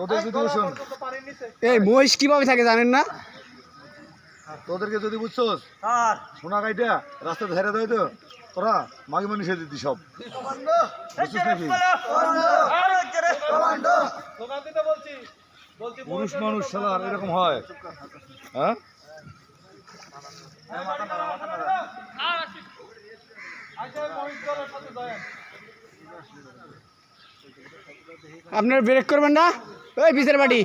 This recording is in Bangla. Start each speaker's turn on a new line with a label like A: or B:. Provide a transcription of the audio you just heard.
A: তোদের যদি
B: এই মহিষ কীভাবে থাকে জানেন না?
A: তোদেরকে যদি বুঝছোস
C: আর
A: সোনা গাইটা রাস্তা ধারে দেয় তো তোরা মাগে সে দিতি সব। বুঝছিস নাকি? পুরুষ মানুষ সালা এরকম হয়। হ্যাঁ?
B: আপনার ব্রেক করবেন না? ওই
C: পিসের না